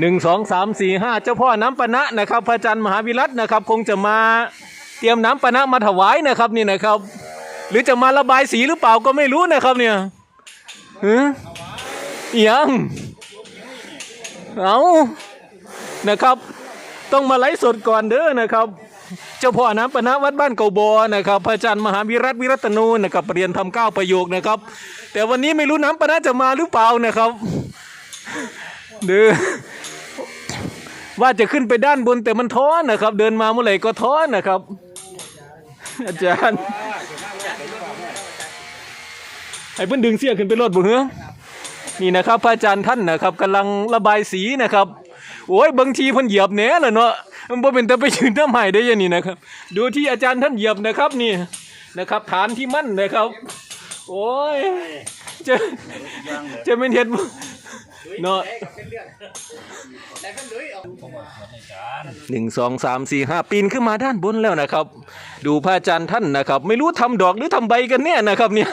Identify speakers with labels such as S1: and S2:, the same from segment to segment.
S1: หนึ่งสองสามสี่ห้าเจ้าพ่อน้ำปะนะนะครับ พระอาจารย์มหาวิรัตนะครับ คงจะมาเตรียมน้ำปะนะมาถวายนะครับนี่นะครับ หรือจะมาระบายสีหรือเปล่าก็ไม่รู้นะครับเนี่ยหืออิหยังเอานะครับ ต้องมาไลฟ์สดก่อนเด้อนะครับ เจ้าพ่อน้ำปะนะวัดบ้านเกาบอนะครับพระอาจารย์มหาวิรัตวิรัตนูนะครับเรียนทำเก้าประโยคนะครับ แต่วันนี้ไม่รู้น้ำปนะจะมาหรือเปล่านะครับเด้อ ว่าจะขึ้นไปด้านบนแต่มันท้อนะครับ เดินมาเมื่อไหร่ก็ท้อนะครับ อาจารย์ให้เพิ่นดึงเสียขึ้นไปรถบุเหรอนี่นะครับพระอาจารย์ท่านนะครับกำลังระบายสีนะครับ โอ้ยบางทีเพิ่นเหยียบแหน่ละเนาะมันบ่เป็นแต่ไปยืนน้ำใหม่ได้ยังนี่นะครับ ดูที่อาจารย์ท่านเหยียบนะครับนี่นะครับ ฐานที่มั่นนะครับ โอ้ยจะจะเป็นเห็ดบ่ เนาะหนึ่งสองสามสี่ห้าปีนขึ้นมาด้านบนแล้วนะครับ ดูพระอาจารย์ท่านนะครับ ไม่รู้ทำดอกหรือทำใบกันเนี่ยนะครับเนี่ย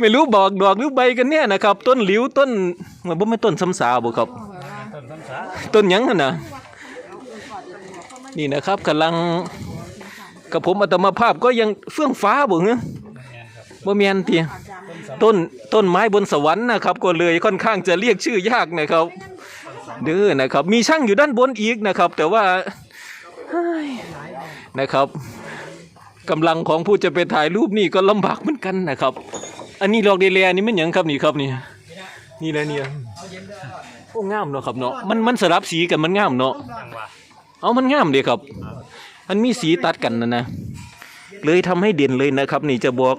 S1: ไม่รู้บอกดอกหรือใบกันเนี่ยนะครับ ต้นหลิวต้นมันบ่ไม่นต้นซ้ำสาบ่ครับ ต้นหยังหั่นน่ะนี่นะครับกำลังกับผมอัตมาภาพก็ยังเฟื่องฟ้าบ่เงบ่แม่นติ ต้นต้นไม้บนสวรรค์นะครับ ก็เลยค่อนข้างจะเรียกชื่อยากนะครับเด้อนะครับ มีช่างอยู่ด้านบนอีกนะครับ แต่ว่านะครับกำลังของผู้จะไปถ่ายรูปนี่ก็ลำบากเหมือนกันนะครับ อันนี้ดอกเดลียนี่มันยังครับนี่ครับนี่นี่แหละเนี่ยโอ้งามเนาะครับเนาะมันมันสลับสีกันมันงามเนาะเอามันงามเดีครับ มันมีสีตัดกันนะนะเลยทำให้เด่นเลยนะครับ นี่จะบอก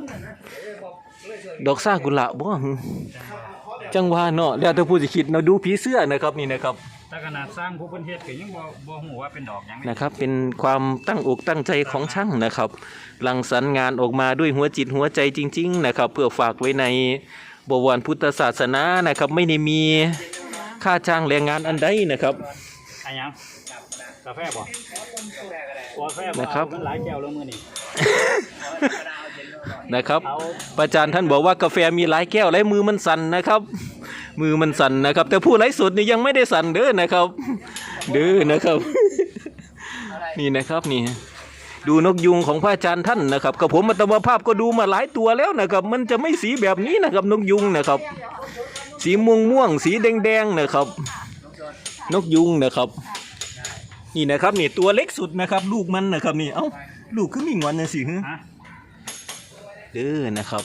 S1: ดอกซากุระบ่หึจังหวะเนาะเดี๋ยวถ้าผู้สิคิดเนาะดูผีเสื้อนะครับนี่นะครับ
S2: ถ้าขนาดสร้างผู้เพิ่นเฮ็ดก็ยังบ่บ่ฮู้ว่าเป็นดอกหยังเลย
S1: นะครับ เป็นความตั้งอกตั้งใจของช่างนะครับรังสรรค์งานออกมาด้วยหัวจิตหัวใจจริง ๆ นะครับ เพื่อฝากไว้ในบวรพุทธศาสนานะครับ ไม่ได้มีค่าจ้างแรงงานอันใดนะครับ
S2: อันหยังกาแฟบ่กาแฟบ่
S1: นะครับ
S2: มันหลายแก้วแล้วมื้อนี้
S1: นะครับ
S2: เอา
S1: พระอาจารย์ท่านบอกว่ากาแฟมีหลายแก้วหลายมือมันสั่นนะครับ มือมันสั่นนะครับ แต่ผู้ไลฟ์สดนี่ยังไม่ได้สั่นเด้อนะครับ เด้อนะครับ นี่นะครับนี่ดูนกยุงของพระอาจารย์ท่านนะครับกับผมอัตมาภาพก็ดูมาหลายตัวแล้วนะครับ มันจะไม่สีแบบนี้นะครับนกยุงนะครับ สีม่วงม่วงๆสีแดงแดงๆนะครับ นกยุงนะครับ นี่นะครับนี่ตัวเล็กสุดนะครับ ลูกมันนะครับนี่เอ้าลูกคือมีงอนนะสิฮะ
S2: ฮะ
S1: เด้อนะครับ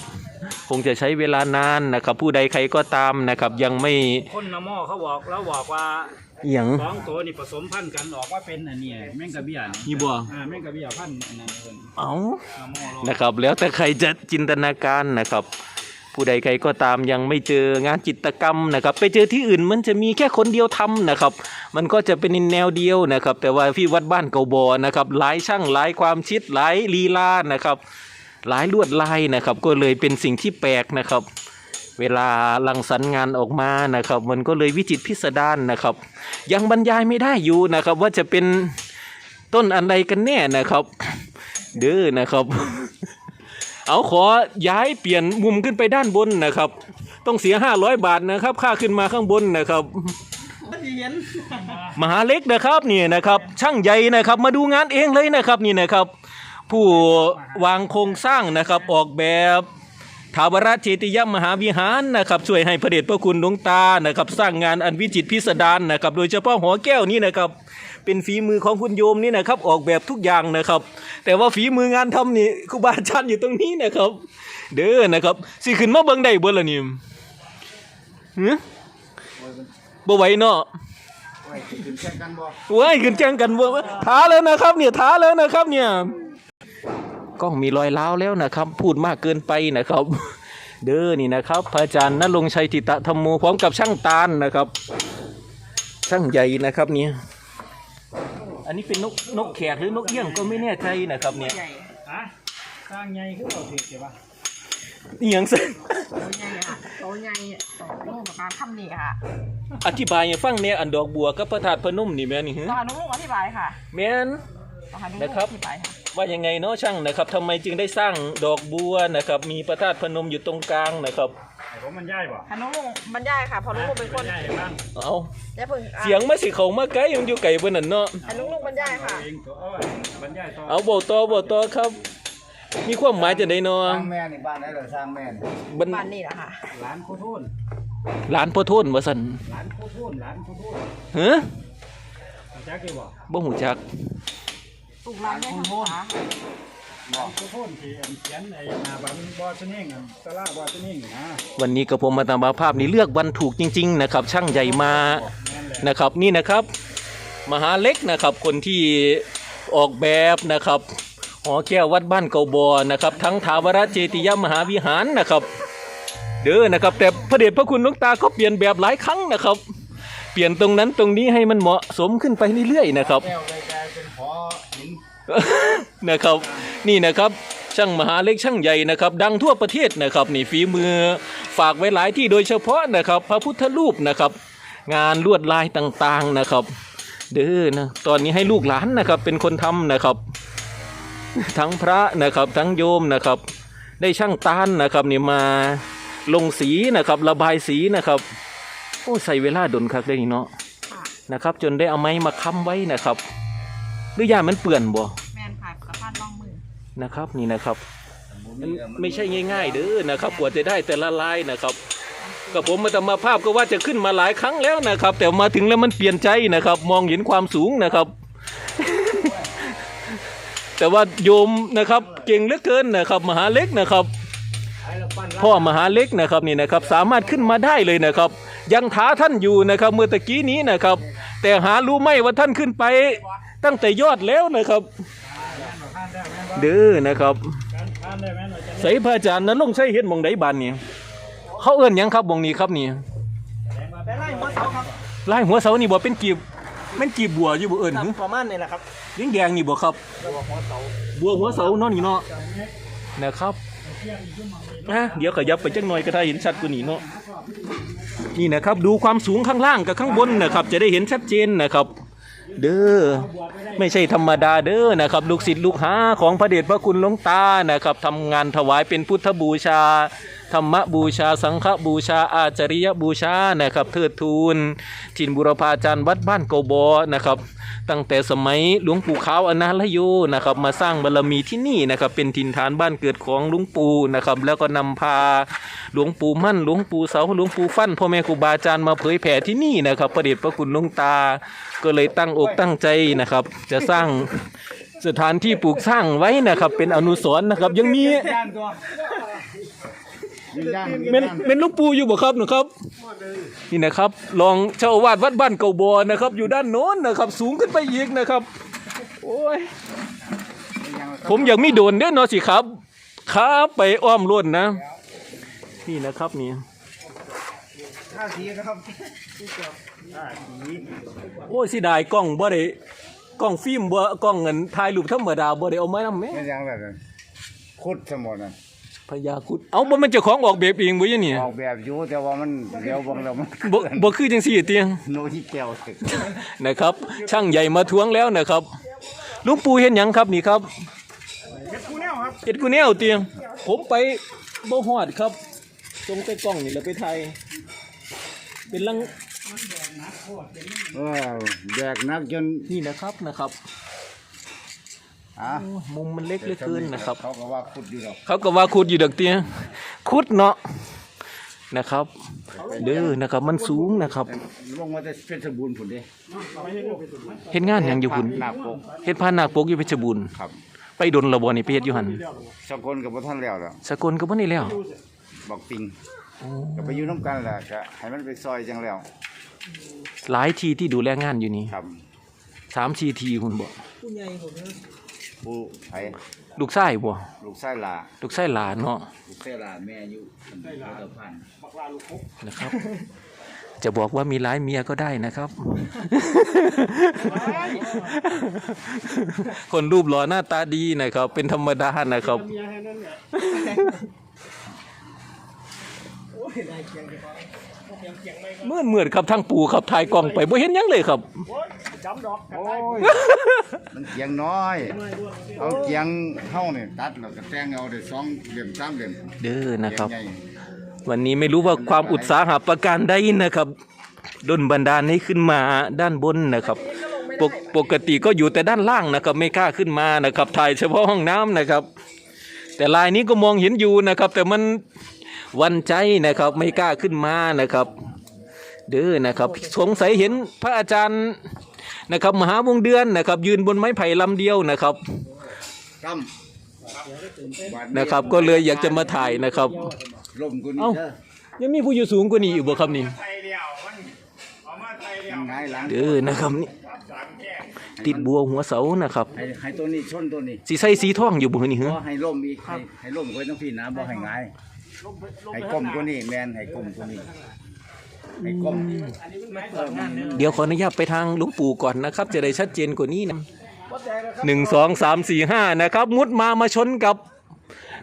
S1: คงจะใช้เวลานานนะครับ ผู้ใดใครก็ตามนะครับ ยังไม่
S2: คนนำหม้อเขาบอกแล้วบอกว่า
S1: อหย่าง
S2: สองตัวนี่ผสมพันธุ์กันออกว่าเป็นอันนี้แมงกะเบี้ยนี่
S1: นี่บ่
S2: อ่าแมงกะเบี้ยพันธุ์อันนั้นเพิ่น
S1: เอา
S2: นำหม้อโลก
S1: นะครับ แล้วแต่ใครจะจินตนาการนะครับ ผู้ใดใครก็ตามยังไม่เจองานจิตรกรรมนะครับ ไปเจอที่อื่นมันจะมีแค่คนเดียวทำนะครับ มันก็จะเป็นแนวเดียวนะครับ แต่ว่าที่วัดบ้านเกาบอนะครับหลายช่างหลายความชิดหลายลีลานะครับ หลายลวดลายนะครับ ก็เลยเป็นสิ่งที่แปลกนะครับ เวลาลังสรรค์งานออกมานะครับ มันก็เลยวิจิตรพิสดารนะครับ ยังบรรยายไม่ได้อยู่นะครับ ว่าจะเป็นต้นอะไรกันแน่นะครับ เด้อนะครับ เอาขอย้ายเปลี่ยนมุมขึ้นไปด้านบนนะครับ ต้องเสียห้าร้อยบาทนะครับ ค่าขึ้นมาข้างบนนะครับมหาเล็กนะครับนี่นะครับ ช่างใหญ่นะครับ มาดูงานเองเลยนะครับนี่นะครับ ผู้วางโครงสร้างนะครับออกแบบถาวรเจติยมหาวิหารนะครับช่วยให้พระเดชพระคุณหลวงตานะครับ สร้างงานอันวิจิตรพิสดารนะครับ โดยเฉพาะหอแก้วนี่นะครับ เป็นฝีมือของคุณโยมนี่นะครับ ออกแบบทุกอย่างนะครับ แต่ว่าฝีมืองานทำนี่ครูบาอาจารย์อยู่ตรงนี้นะครับ เด้อนะครับสิขึ้นมาเบิ่งได้เบ่ล่ะนี่หือบ่ไหวเนาะว้ายขึ้นแข่งกันบ่ท้าแล้วนะครับ เนี่ยท้าแล้วนะครับ เนี่ย กล้องมีรอยร้าวแล้วนะครับ พูดมากเกินไปนะครับ เด้อนี่นะครับ พระอาจารย์นรงค์ชัยจิตธรรมโมพร้อมกับช่างตาลนะครับ ช่างใหญ่นะครับเนี่ยอันนี้เป็นนกนกแขกหรือนกเอี้ยงก็ไม่แน่ใจนะครับเนี่ย
S2: ฮะสร้างใหญ่คือเอาผิดใช่ปะ
S1: นี่ยังสิ
S3: ตัวใหญ่ค่ะตัวใหญ่ต่อโน่กับการทำนี่ค่ะ
S1: อธิบายให้ฟังเนี่ยอันดอกบัวกับพระธาตุพนมนี่แม่นี่ฮะ
S3: ต่อนุ้งอธิบายค่ะ
S1: แม่น
S3: ต่อนุ้ง
S1: นะครับ
S3: อธิบายค่ะ
S1: ว่ายังไงเนาะช่างนะครับทำไมจึงได้สร้างดอกบัวนะครับ มีพระธาตุพนมอยู่ตรงกลางนะครับ
S2: ไอ้ผมมันย่ายบ่
S3: ค่ะน้องลุงบรรยายค่ะเพอน้องลุงเป็นคน
S2: ย่ายให้บ้าง
S1: เอา
S3: ได้เพิ่งอะ
S1: เสียงมาสิเขามาไกลมันอยู่ไกลเบิ่นนั่นเนาะ
S3: ให้น้องลุงบรรยายค่ะ
S2: เองตัวอ้อยบรรยายต่อ
S1: เอาบ่ต่อบ่ต่อครับ มีความหมายจังได๋เนาะ
S4: สร้างแม่นี่บ้านไหนเหรอสร้างแม่นี่
S1: บัน
S3: บ้านนี่แหละค่ะ
S2: หลานโคโทน
S1: หลานพ่อโทนว่าซั่น
S2: หลานโคโทนหลานโคโทน
S1: ฮะ
S2: รู้จักกี่บ่
S1: บ่ฮู้จัก
S3: ป ลูกร้านได้ค่ะ
S2: หลานโคโทนที่อันเขียนไอ้หน้าบันบ่อชะเน่งอันตะลาบ่อชะเน่งนะ
S1: วันนี้กับผมมาตามภาพนี้เลือกวันถูกจริง ๆ นะครับ ช่างใหญ่มา
S2: แม่นแหละ
S1: นะครับ นี่นะครับ มหาเล็กนะครับ คนที่ออกแบบนะครับหอแก้ววัดบ้านเกาบอนะครับ ทั้งถาวรเจติยมหาวิหารนะครับ เด้อนะครับ แต่พระเดชพระคุณหลวงตาก็เปลี่ยนแบบหลายครั้งนะครับ เปลี่ยนตรงนั้นตรงนี้ให้มันเหมาะสมขึ้นไปเรื่อยๆนะครับ
S4: แก้ว เลยกลายเป็นขอหิน
S1: นะครับ นี่นะครับช่างมหาเล็กช่างใหญ่นะครับ ดังทั่วประเทศนะครับ นี่ฝีมือฝากไว้หลายที่โดยเฉพาะนะครับ พระพุทธรูปนะครับ งานลวดลายต่างๆนะครับ เด้อนะตอนนี้ให้ลูกหลานนะครับ เป็นคนทำนะครับ ทั้งพระนะครับทั้งโยมนะครับ ได้ช่างตานนะครับนี่มาลงสีนะครับระบายสีนะครับโอ้ใส่เวลาดนคักเลยนี่เนาะนะครับ จนได้เอาไม้มาค้ำไว้นะครับ หรือยามันเปื่อนบ่
S3: แมนค่ะสะพานล่องมือ
S1: นะครับ นี่นะครับมันไม่ใช่ง่าย ๆ เด้อนะครับกว่าจะได้แต่ละลายนะครับกับผมมาตมาภาพก็ว่าจะขึ้นมาหลายครั้งแล้วนะครับ แต่มาถึงแล้วมันเปลี่ยนใจนะครับ มองเห็นความสูงนะครับ แต่ว่าโยมนะครับ เก่งเหลือเกินนะครับ มหาเล็กนะครับ พ่อมหาเล็กนะครับนี่นะครับ สามารถขึ้นมาได้เลยนะครับ ยังท้าท่านอยู่นะครับ เมื่อตะกี้นี้นะครับ แต่หารู้ไหมว่าท่านขึ้นไป ตั้งแต่ยอดแล้วนะครับ เด้อนะครับ
S2: การทานได้ไหมเราจะ
S1: ใส่พระอาจารย์นั้นลงใช้เฮ็ดหมองใดบานนี่เขาเอื้อนหยังครับหมองนี้ครับนี่
S5: ไปไล่หัวเสาครับ
S1: ลายหัวเสานี่บ่เป็นกีบแม่นกีบบัวอยู่บ่เอิ้นหึ
S5: ประมาณนี้แหละครับ
S1: แดงๆนี่บ่ครับบัวหัวเสาเนาะนี่เนาะนะครับนะเดี๋ยวขยับไปจักหน่อยก็ได้เห็นชัดกว่านี้เนาะนี่นะครับดูความสูงข้างล่างกับข้างบนนะครับ จะได้เห็นชัดเจนนะครับ เด้อไม่ใช่ธรรมดาเด้อนะครับ ลูกศิษย์ลูกหาของพระเดชพระคุณหลวงตานะครับทำงานถวายเป็นพุทธบูชา ธรรมบูชาสังฆบูชาอาจาริยบูชานะครับเทิดทูนทินบุรพาจารย์วัดบ้านเกบอนะครับ ตั้งแต่สมัยหลวงปู่ขาวอนาลโยนะครับ มาสร้างบารรมีที่นี่นะครับ เป็นถิ่นฐานบ้านเกิดของหลวงปู่นะครับ แล้วก็นำพาหลวงปู่มั่นหลวงปู่เสาหลวงปู่ฟั่นพ่อแม่ครูบาอาจารย์มาเผยแผ่ที่นี่นะครับประเดชพระคุณหลวงตา ก็เลยตั้งอกตั้งใจนะครับ จะสร้างสถานที่ปลูกสร้างไว้นะครับ เป็นอนุสรณ์นะครับยังมี
S4: ย่านตัว
S1: เป็น
S4: ย่าน
S1: เป็นหลูกปู่อยู่บ่ครับนะครับ นี่นะครับรองเจ้าอาวาดวัดบ้านเก่าบอนะครับ อยู่ด้านโน้นนะครับ สูงขึ้นไปอีกนะครับ โอ้ย ผมอยากมีโดรนเด้อเนาะสิครับครับไปอ้อมล้วนนะ นี่นะครับนี่
S4: ท่าสีนะครับ
S1: โอ้ยสิได้กล้องบ่ได้กล้องฟิล์มบ่กล้องเงินถ่ายรูปธรรมดาบ่ได้เอามานำแหม
S4: ไม่ยังแบบนั้นคุดสมดน่ะ
S1: พญาครุดเอาบ่แมันเจ้าของออกแบบเองบ่ยังนี่
S4: ออกแบบอยู่แต่ว่ามันเดี๋ยวบางเรามัน
S1: บ่บ่คือจังซี่เตียง
S4: โนที่แก้วสิ
S1: นะครับ ช่างใหญ่มาทวงแล้วนะครับหลุงปู่เห็นหยังครับนี่ครับ
S5: เฮ็ดกูแนวครับ
S1: เห็ดกูแนวเตียงผมไปบ่ฮอดครับตรงไปกล้องนี่แล้วไปถ่ายเป็นลัง
S4: เออแบกนักจน
S1: นี่นะครับนะครับ
S4: อะ
S1: โอ้มุมมันเล็กเหลือเกินนะครับ
S4: เขาก็ว่าคุดอยู่หรอก
S1: เขาก็ว่าขุดอยู่ดอกเตียงขุดเนาะนะครับ เด้อนะครับ มันสูงนะครับ
S4: ลงมาจะเป็นสมบูรณ์ผุนเด้
S1: เฮ็ดงานหยังอยู่พุ่น
S4: หน้าปก
S1: เฮ็ดพานนาคปกอยู่เพชรบูรณ์
S4: ครับ
S1: ไปดนระบ่นี่ไปเฮ็ดอยู่หั่น
S4: สกลกับพ่ท่านแล้วล่ะ
S1: สกลก็บ่ได้แล้ว
S4: บอกปิงก็ไปอยู่น้ำกันแหละก็ให้มันไปซอยจังแล้ว
S1: หลายทีที่ดูแลงานอยู่นี่
S4: ครับ
S1: สามสี่ทีคุณบอก
S5: ผู้ใหญ่ผมนะ
S4: ผู้ไผ
S1: ลูกชายบ่
S4: ลูกไส้ลา
S1: ลูกชายหลานเนาะ
S4: ลูกไส้ลาแม่อยู่พันธุ์พันธุ์
S1: นะครับ จะบอกว่ามีหลายเมียก็ได้นะครับ คนรูปหล่อหน้าตาดีนะครับ เป็นธรรมดานะครับ
S5: เมียแค่นั้นแหละโอ้ยนายเคียงดีกว่า เคียงเคียงไม่ก็
S1: เมื่อเมื่อครับทางปู่ครับถ่ายกล้องไปบ่เห็นหยังเลยครับ
S5: โอ้ยจำดอกกัน
S4: โอ้
S5: ได้
S4: ย มันเกียงน้อย
S5: ไม่ด้วย
S4: เอาเกียงเฮาเนี่ยตัดแล้วก็แต่งเอาได้สองเหลี่ยมสามเหลี่ยม
S1: เด้อนะครับ
S4: เกียงใหญ่
S1: วันนี้ไม่รู้ว่าความอุตสาหะประการใดนะครับดนบันดาลให้ขึ้นมาด้านบนนะครับปกปกติก็อยู่แต่ด้านล่างนะครับ ไม่กล้าขึ้นมานะครับถ่ายเฉพาะห้องน้ำนะครับ แต่ลายนี้ก็มองเห็นอยู่นะครับ แต่มันห วันใจนะครับ ไม่กล้าขึ้นมานะครับ เด้อนะครับสงสัยเห็นพระอาจารย์นะครับ มหาวงเดือนนะครับ ยืนบนไม้ไผ่ลำเดียวนะครับ
S4: ตั้ม
S1: นะครับ ก็เลยอยากจะมาถ่ายนะครับ
S4: ลมกูนี่
S1: เอ้า
S4: เด้อ
S1: ยังมีผู้อยู่สูงกว่านี้อยู่บ่ครับนี่
S2: ไทยเดียวมันเอามาไทยเดียว
S4: มันง่ายหลัง
S1: เด้อนะครับนี่
S2: สามแก้ง
S1: ติดบัวหัวเสานะครับ
S4: ให้ให้ตัวนี้ชนตัวนี้
S1: สีใส่สีทองอยู่บ่นี่เหร
S4: บ่
S1: อ
S4: ให้ล่มอีกให้ให้ล่มไว้ต้องพี่นะบ่ให้ง่าย ให้กลมตัวนี้แมนให้กลมตัวนี้ให้กลม
S1: เดี๋ยวขออนุญาตไปทางหลวงปู่ก่อนนะครับ จะได้ชัดเจนกว่านี้นะหนึ่งสองสามสี่ห้านะครับ มุดมามาชนกับ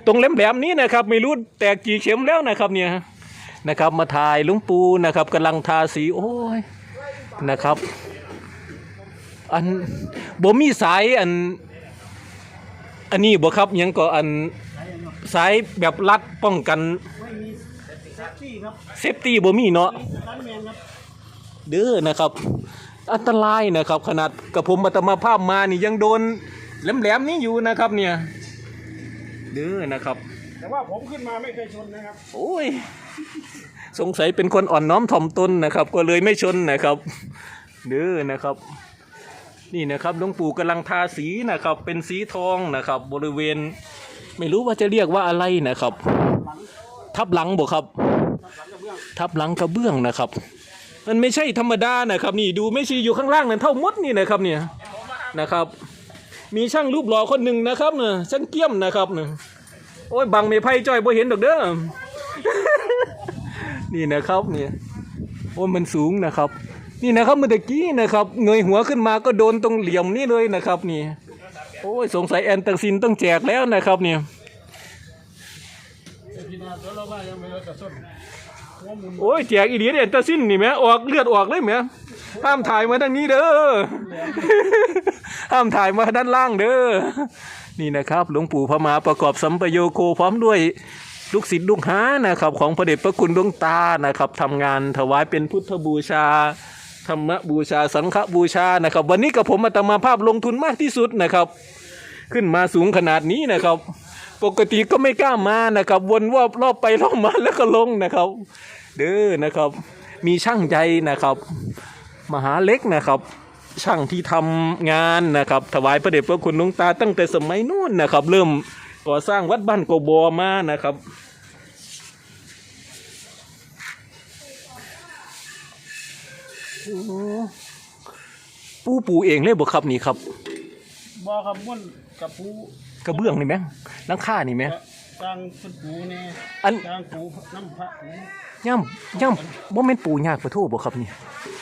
S1: ตรงแหลมๆนี้นะครับ ไม่รู้แตกกี่เข็มแล้วนะครับเนี่ยนะครับ มาถ่ายหลวงปู่นะครับกำลังทาสีโอ้ยนะครับ อันบ่มีสายอัน อันนี้บ่ครับยังก็อัน สายแบบรัดป้องกัน
S5: ไม่มีเซฟตี้ครับ
S1: เซฟตี้บ่มีเนาะ
S5: ร้านแมนครับ
S1: เด้อนะครับ อันตรายนะครับ ขนาดกับผมมาตมาภาพมานี่ยังโดนแหลมๆนี้อยู่นะครับเนี่ยเด้อนะครับ
S2: แต่ว่าผมขึ้นมาไม่เคยชนนะครับ
S1: โอ้ย สงสัยเป็นคนอ่อนน้อมถ่อมตนนะครับ ก็เลยไม่ชนนะครับเด้อนะครับ นี่นะครับหลวงปู่กำลังทาสีนะครับ เป็นสีทองนะครับ บริเวณ ไม่รู้ว่าจะเรียกว่าอะไรนะครับ ทับหลังบ่ครับ ทับหลังกระเบื้องนะครับ มันไม่ใช่ธรรมดานะครับ นี่ดูไม่ชีอยู่ข้างล่างนั่นเท่ามดนี่นะครับเนี่ยนะครับ มีช่างรูปหล่อคนหนึ่งนะครับเนี่ยช่างเกี้ยมนะครับเนี่ยโอ้ยบังไม่ไพ่จ้อยบ่เห็นดอกเด้อนี่นะครับเนี่ยโอ้มันสูงนะครับ นี่นะครับเมื่อกี้นะครับ เงยหัวขึ้นมาก็โดนตรงเหลี่ยมนี่เลยนะครับ นี่ โอ้ยสงสัยแอนตังซินต้องแจกแล้วนะครับเนี่ยโอ้ยแจกอีเดียแอนตังซินนี่แหมออกเลือดออกเลยแหมห้ามถ่ายมาทางนี้เด้อห้ามถ่ายมาด้านล่างเด้อนี่นะครับ หลวงปู่พะมาประกอบสัมปโยโคพร้อมด้วยลูกศิษย์ลูกหานะครับ ของพระเดชพระคุณดวงตานะครับทำงานถวายเป็นพุทธบูชา ธรรมบูชาสังฆบูชานะครับ วันนี้กับผมอาตมาภาพลงทุนมากที่สุดนะครับ ขึ้นมาสูงขนาดนี้นะครับ ปกติก็ไม่กล้ามานะครับ วนว่ารอบไปรอบมาแล้วก็ลงนะครับ เด้อนะครับ มีช่างใจนะครับ มหาเล็กนะครับ ช่างที่ทำงานนะครับ ถวายพระเดชพระคุณหลวงตาตั้งแต่สมัยนู้นนะครับ เริ่มก่อสร้างวัดบ้านโกบอมานะครับ ปูปูเองเลยบ่ครับนี่ครับ
S2: บ่ครับม่วนกับปู
S1: กระเบื้องนี่ไหมหลังคานี่ไหม
S2: กลางเป็นปูนี่
S1: อัน
S2: กลางปูน้ำพระนี่
S1: ย่ำย่ำบ่แม่นปูยากปะโทบ่ครับนี่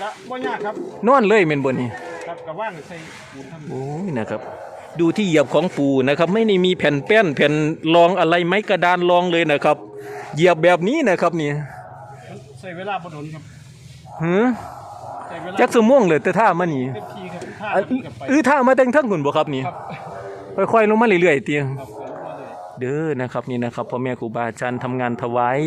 S2: กะบ่ยากครับ
S1: นอนเลยแม่นบ่นี่
S2: ครับกะว่างใส่ปูนทำ
S1: โอ้ยนะครับ ดูที่เหยียบของปูนะครับ ไม่ได้มีแผ่นแป้นแผ่นรองอะไรไม้กระดานรองเลยนะครับ เหยียบแบบนี้นะครับนี่
S2: ใส่เวลาบ่โดนครับ
S1: หือ
S2: ใส่เวลา
S1: จักสม่วงเลยแต่ท่ามานี่
S2: เต็มที่ครับท่า
S1: อะ
S2: ขึ้นกับไป
S1: อื้อท่ามาแต่งทั้งหุ่นบ่ครับนี่
S2: ครับ
S1: ค่อยๆลงมาเรื่อยๆเตียง
S2: ครับผมว่าเลย
S1: เด้อนะครับนี่นะครับพ่อแม่ครูบาอาจารย์ทำงานถวาย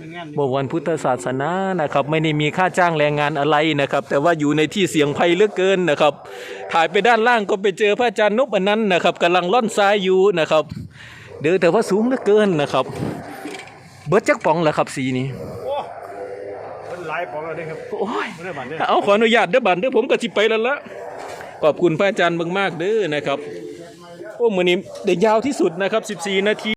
S2: มีงาน
S1: บวรพุทธศาสนานะครับ ไม่ได้มีค่าจ้างแรงงานอะไรนะครับ แต่ว่าอยู่ในที่เสี่ยงภัยเหลือเกินนะครับ ถ่ายไปด้านล่างก็ไปเจอพระอาจารย์นพอันนั้นนะครับกำลังล่อนทรายอยู่นะครับ เด้อแต่ว่าสูงเหลือเกินนะครับ เบิดจักป๋องแหละครับสีนี้
S2: โอ้มันหลายปองแล้วเด้ครับ
S1: โอ้ย
S2: บ่ได้บันเด้
S1: เอาขออนุญาตเด้อบันเด้อผมก็สิไปแล้วละขอบคุณพระอาจารย์มากๆเด้อนะครับ โอ้มื้อนี้ได้ยาวที่สุดนะครับ 14 นาที